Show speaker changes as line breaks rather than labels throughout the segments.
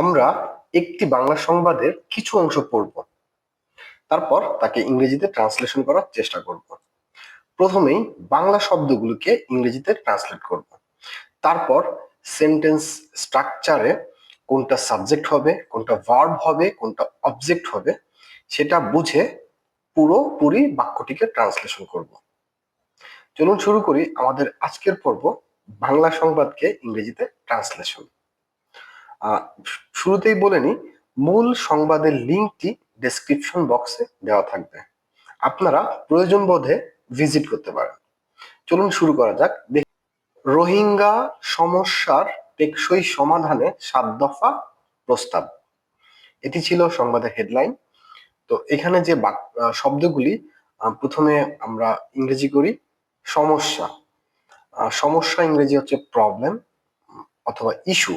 আমরা একটি বাংলা সংবাদের কিছু অংশ পড়ব। তারপর তাকে ইংরেজিতে ট্রান্সলেশন করার চেষ্টা করব। প্রথমেই বাংলা শব্দগুলোকে ইংরেজিতে ট্রান্সলেট করব। তারপর সেন্টেন্স স্ট্রাকচারে কোনটা সাবজেক্ট হবে, কোনটা ভার্ব হবে, কোনটা অবজেক্ট হবে, সেটা বুঝে পুরোপুরি বাক্যটিকে ট্রান্সলেশন করব। চলুন শুরু করি আমাদের আজকের পর্ব বাংলা সংবাদকে ইংরেজিতে ট্রান্সলেশন শুরুতেই বলে নিই, মূল সংবাদের লিঙ্কটি ডেসক্রিপশন বক্সে দেওয়া থাকবে। আপনারা প্রয়োজন বোধে ভিজিট করতে পারেন। চলুন শুরু করা যাক। রোহিঙ্গা সমস্যার টেকসই সমাধানে সাত দফা প্রস্তাব। এটি ছিল সংবাদের হেডলাইন তো এখানে যে শব্দগুলি প্রথমে আমরা ইংরেজি করি, সমস্যা। সমস্যা ইংরেজি হচ্ছে প্রবলেম অথবা ইস্যু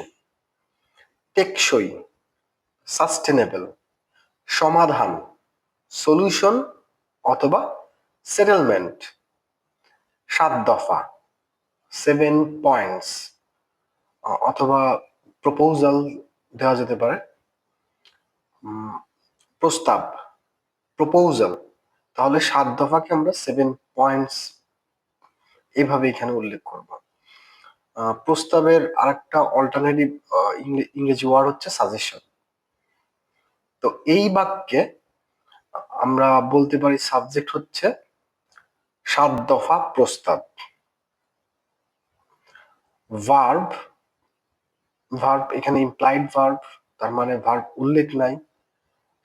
টেকসই সাস্টেনেবল সমাধান, সলিউশন অথবা সেটেলমেন্ট। সাত দফা, সেভেন পয়েন্টস, অথবা প্রপোজাল দেওয়া যেতে পারে। প্রস্তাব, প্রপোজাল, তাহলে সাত দফাকে আমরা সেভেন পয়েন্টস এভাবে এখানে উল্লেখ করব। প্রস্তাবের আরেকটা অল্টারনেটিভ ইংরেজি ওয়ার্ড হচ্ছে সাজেশন তো এই বাক্যে আমরা বলতে পারি সাবজেক্ট হচ্ছে সাত দফা প্রস্তাব। ভার্ব ভার্ব এখানে ইমপ্লাইড ভার্ব তার মানে ভার্ব উল্লেখ নাই।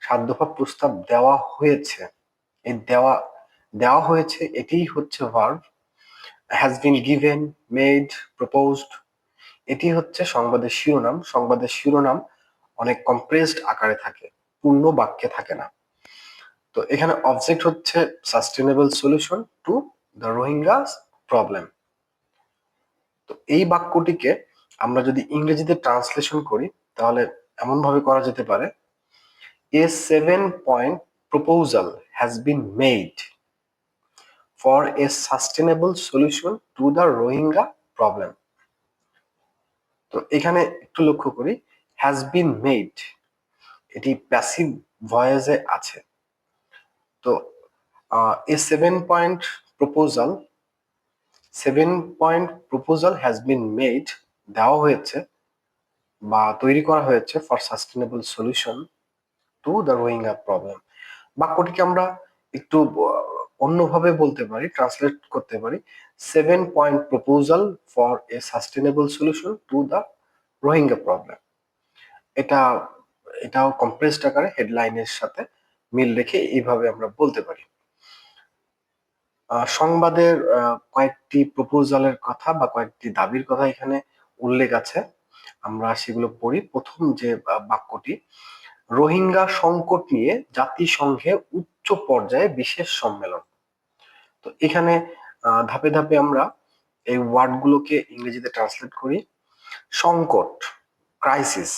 সাত দফা প্রস্তাব দেওয়া হয়েছে। এই দেওয়া দেওয়া হয়েছে, এটিই হচ্ছে verb has been given made proposed এটি হচ্ছে সংবাদের শিরোনাম। সংবাদের শিরোনাম অনেক কম্প্রেসড আকারে থাকে, পূর্ণ বাক্যে থাকে না। তো এখানে অবজেক্ট হচ্ছে sustainable solution to the Rohingya problem তো এই বাক্যটিকে আমরা যদি ইংরেজিতে ট্রান্সলেশন করি, তাহলে এমন ভাবে করা যেতে পারে a seven point proposal has been made for a sustainable solution to the Rohingya problem তো এখানে একটু লক্ষ্য করি হ্যাজ বিন মেড এটি প্যাসিভ ভয়েসে আছে। তো a seven point proposal seven point proposal has been made দেওয়া হয়েছে বা তৈরি করা হয়েছে for sustainable solution to the Rohingya problem বাক্যটিকে আমরা একটু অন্যভাবে বলতে পারি ট্রান্সলেট করতে পারি seven point proposal for a sustainable solution to the Rohingya problem এটা, এটাও কম্প্রেসড আকারে হেডলাইনের সাথে মিল রেখে এইভাবে আমরা বলতে পারি। সংবাদের কয়েকটি প্রপোজালের কথা বা কয়েকটি দাবির কথা এখানে উল্লেখ আছে। আমরা সেগুলো পড়ি। প্রথম যে বাক্যটি রোহিঙ্গা সংকট নিয়ে জাতিসংঘে উচ্চ পর্যায়ে বিশেষ সম্মেলন। তো এখানে ধাপে ধাপে আমরা এই ওয়ার্ডগুলোকে ইংরেজিতে ট্রান্সলেট করি। সংকট ক্রাইসিস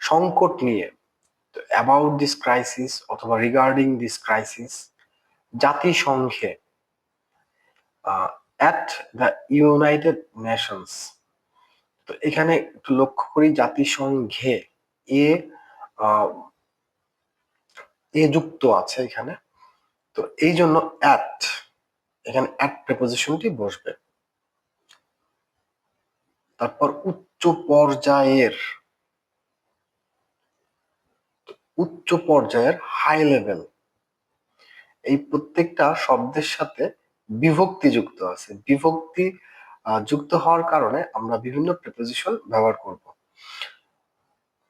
সংকট নিয়ে অ্যাবাউট দিস ক্রাইসিস অথবা রিগার্ডিং দিস ক্রাইসিস জাতিসংঘে অ্যাট দ্য ইউনাইটেড নেশনস তো এখানে একটু লক্ষ্য করি জাতিসংঘে এ এ যুক্ত আছে এখানে। তো এই জন্য অ্যাট এখানে অ্যাট প্রেপোজিশনটি বসবে। তারপর উচ্চ পর্যায়ের উচ্চ পর্যায়ের হাই লেভেল এই প্রত্যেকটা শব্দের সাথে বিভক্তি যুক্ত আছে। বিভক্তি যুক্ত হওয়ার কারণে আমরা বিভিন্ন প্রিপোজিশন ব্যবহার করব।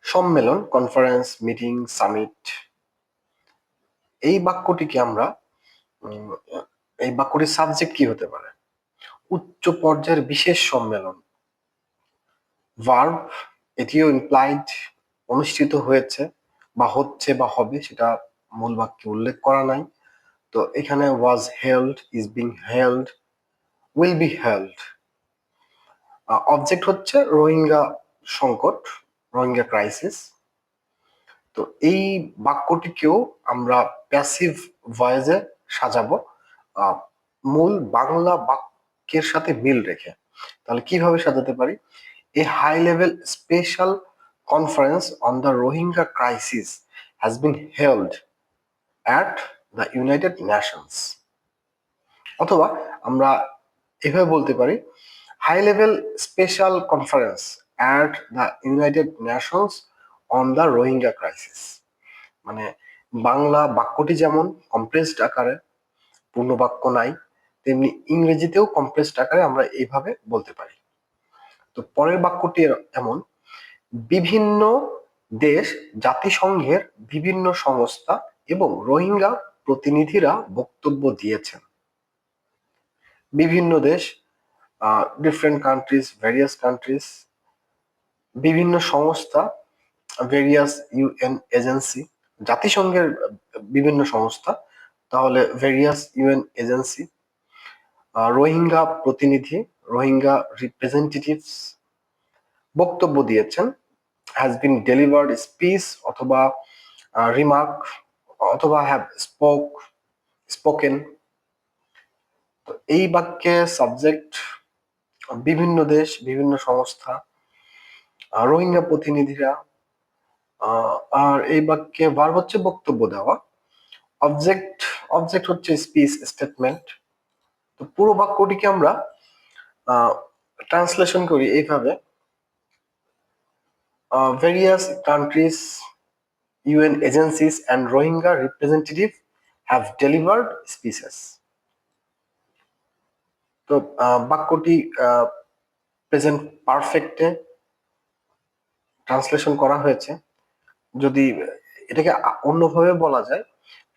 সম্মেলন কনফারেন্স মিটিং সামিট এই বাক্যটিকে আমরা এই বাক্যটির সাবজেক্ট কি হতে পারে? উচ্চ পর্যায়ের বিশেষ সম্মেলন। ভার্ব এটিও ইমপ্লাইড অনুষ্ঠিত হয়েছে, বা হচ্ছে, বা হবে, সেটা মূল বাক্যে উল্লেখ করা নাই। তো এখানে was held is being held will be held object হচ্ছে রোহিঙ্গা সংকট, রোহিঙ্গা ক্রাইসিস তো এই বাক্যটিকেও আমরা প্যাসিভ ভয়েসে সাজাবো। মূল বাংলা বাক্যের সাথে মিল রেখে। তাহলে কীভাবে সাজাতে পারি? A high level special conference on the Rohingya crisis has been held at the United Nations অথবা আমরা এভাবে বলতে পারি high level special conference at the United Nations on the Rohingya crisis মানে বাংলা বাক্যটি যেমন কমপ্লেক্সড আকারে পূর্ণ বাক্য নাই, তেমনি ইংরেজিতেও কমপ্লেক্সড আকারে আমরা এইভাবে বলতে পারি। তো পরের বাক্যটি এমন, বিভিন্ন দেশ জাতিসংঘের বিভিন্ন সংস্থা এবং রোহিঙ্গা প্রতিনিধিরা বক্তব্য দিয়েছেন। বিভিন্ন দেশ ডিফারেন্ট কান্ট্রিজ ভ্যারিয়াস কান্ট্রিজ বিভিন্ন সংস্থা ভেরিয়াস ইউএন এজেন্সি জাতিসংঘের বিভিন্ন সংস্থা, তাহলে ভেরিয়াস ইউএন এজেন্সি রোহিঙ্গা প্রতিনিধি, রোহিঙ্গা রিপ্রেজেন্টেটিভস বক্তব্য দিয়েছেন হ্যাজ বিন ডেলিভার্ড স্পিচ অথবা রিমার্ক অথবা হ্যাভ স্পোক স্পোকেন তো এই বাক্যে সাবজেক্ট বিভিন্ন দেশ, বিভিন্ন সংস্থা রোহিঙ্গা প্রতিনিধিরা আর এই বাক্যে ভার্ব হচ্ছে বক্তব্য দেওয়া। অবজেক্ট অবজেক্ট হচ্ছে স্পিচ স্টেটমেন্ট তো পুরো বাক্যটিকে আমরা ট্রান্সলেশন করি এইভাবে। Various countries UN agencies and Rohingya representative have delivered speeches তো বাক্যটি প্রেজেন্ট পারফেক্টে ট্রান্সলেশন করা হয়েছে। যদি এটাকে অন্যভাবে বলা যায়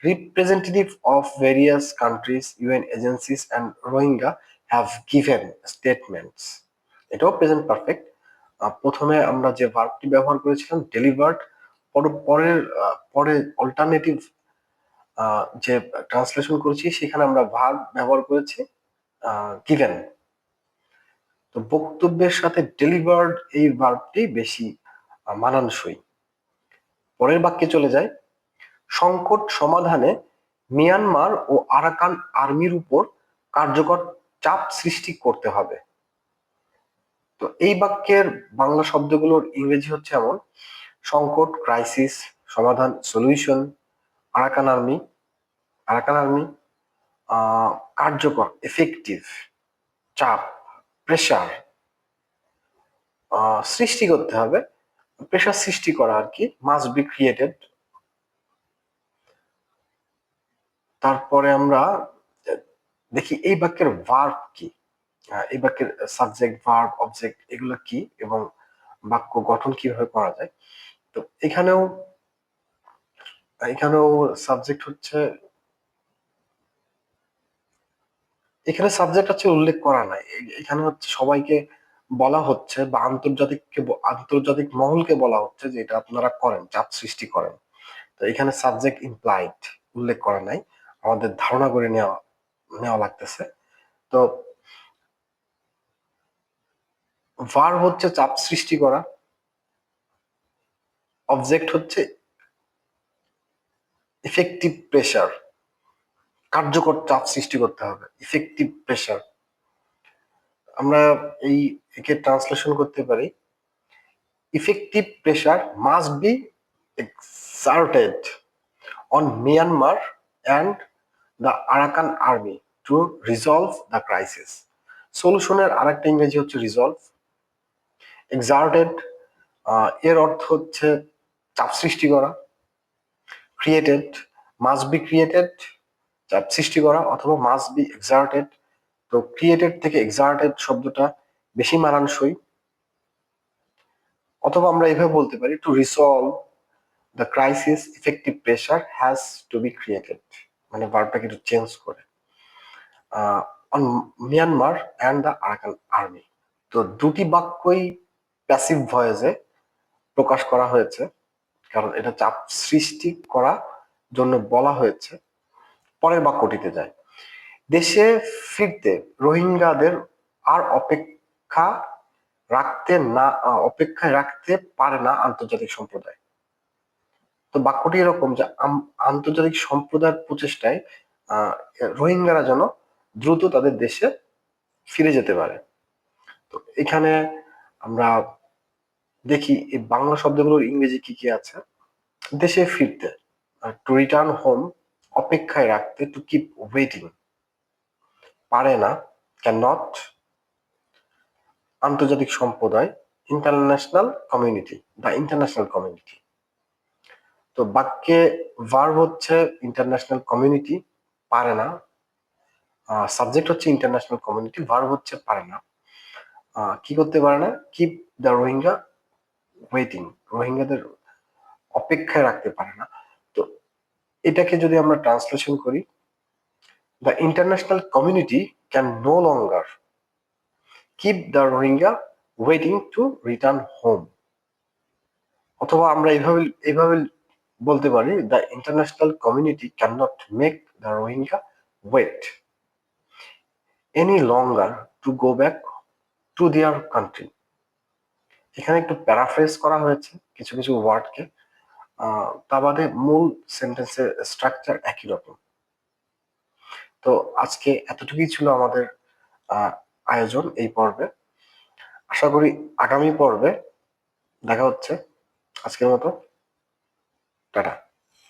representative of various countries UN agencies and Rohingya have given statements এটাও প্রেজেন্ট পারফেক্ট প্রথমে আমরা যে ভার্বটি ব্যবহার করেছিলাম ডেলিভার্ড পরের পরে অল্টারনেটিভ যে ট্রান্সলেশন করেছি, সেখানে আমরা ভার্ব ব্যবহার করেছি। গিভেন তো বক্তব্যের সাথে ডেলিভার্ড এই ভার্বটি বেশি মানানসই। পরের বাক্যে চলে যায় সংকট সমাধানে মিয়ানমার ও আরাকান আর্মির উপর কার্যকর চাপ সৃষ্টি করতে হবে। তো এই বাক্যের বাংলা শব্দগুলোর ইংরেজি হচ্ছে এমন, সংকট ক্রাইসিস সমাধান solution Arakan army Arakan army কার্যকর এফেক্টিভ চাপ প্রেশার সৃষ্টি করতে হবে। প্রেশার সৃষ্টি করা আর কি মাস্ট বি ক্রিয়েটেড তারপরে আমরা, দেখি এই বাক্যের ভার্ব কি? এই বাক্যের সাবজেক্ট ভার্ব অবজেক্ট এগুলো কি এবং বাক্য গঠন কীভাবে করা যায়? তো এখানেও এখানেও সাবজেক্ট হচ্ছে এখানে সাবজেক্ট হচ্ছে উল্লেখ করা নাই। এখানে হচ্ছে সবাইকে বলা হচ্ছে বা আন্তর্জাতিককে আন্তর্জাতিক মহলকে বলা হচ্ছে যে এটা আপনারা করেন, চাপ সৃষ্টি করেন। তো এখানে সাবজেক্ট ইমপ্লাইড উল্লেখ করা নাই। আমাদের ধারণা করে নেওয়া নেওয়া লাগতেছে। তো ভার হচ্ছে চাপ সৃষ্টি করা। অবজেক্ট হচ্ছে ইফেক্টিভ প্রেশার কার্যকর চাপ সৃষ্টি করতে হবে ইফেক্টিভ প্রেশার আমরা এই একে ট্রান্সলেশন করতে পারি। Effective pressure must be exerted on Myanmar and the Arakan army to resolve the crisis সলিউশনের আরেকটা ইংরেজি হচ্ছে রিজলভ এক্সার্টেড এর অর্থ হচ্ছে চাপ সৃষ্টি করা। ক্রিয়েটেড মাস্ট বি ক্রিয়েটেড চাপ সৃষ্টি করা অথবা মাস্ট বি এক্সার্টেড তো ক্রিয়েটেড থেকে এক্সার্টেড শব্দটা বেশি মানানসই। অথবা আমরা এভাবে বলতে পারি to resolve the crisis effective pressure has to be created মানে ভার্বটাকে একটু চেঞ্জ করে। On Myanmar and the Arakan army তো দুটি বাক্যই প্যাসিভ ভয়েসে প্রকাশ করা হয়েছে। কারণ এটা চাপ সৃষ্টি করা জন্য বলা হয়েছে। পরের বাক্যটিতে যায়। দেশে ফিরতে রোহিঙ্গাদের আর অপেক্ষা রাখতে না, অপেক্ষায় রাখতে পারে না আন্তর্জাতিক সম্প্রদায়। তো বাক্যটি এরকম যে আন্তর্জাতিক সম্প্রদায়ের প্রচেষ্টায় রোহিঙ্গারা যেন দ্রুত তাদের দেশে ফিরে যেতে পারে। তো এখানে আমরা দেখি, এই বাংলা শব্দগুলোর ইংরেজি কি কি আছে? দেশে ফিরতে টু রিটার্ন হোম অপেক্ষায় রাখতে টু কিপ ওয়েটিং পারে না ক্যান নট আন্তর্জাতিক সম্প্রদায় international community the international community তো বাক্যে ভার্ব হচ্ছে ইন্টারন্যাশনাল কমিউনিটি পারে না। সাবজেক্ট হচ্ছে ইন্টারন্যাশনাল কমিউনিটি ভার্ব হচ্ছে পারে না। কি করতে পারে না? কিপ দ্য রোহিঙ্গা ওয়েটিং রোহিঙ্গাদের অপেক্ষায় রাখতে পারে না। এটাকে যদি আমরা ট্রান্সলেশন করি the international community can no longer keep the Rohingya waiting to return home অথবা আমরা এইভাবে এইভাবে বলতে পারি the international community can not make the Rohingya wait any longer to go back to their country এখানে একটু paraphrase করা হয়েছে, কিছু কিছু ওয়ার্ডকে তা বাদে মূল সেন্টেন্সের স্ট্রাকচার একই রকম। তো আজকে এতটুকুই ছিল আমাদের আয়োজন এই পর্বে। আশা করি আগামী পর্বে দেখা হচ্ছে। আজকের মতো, টাটা।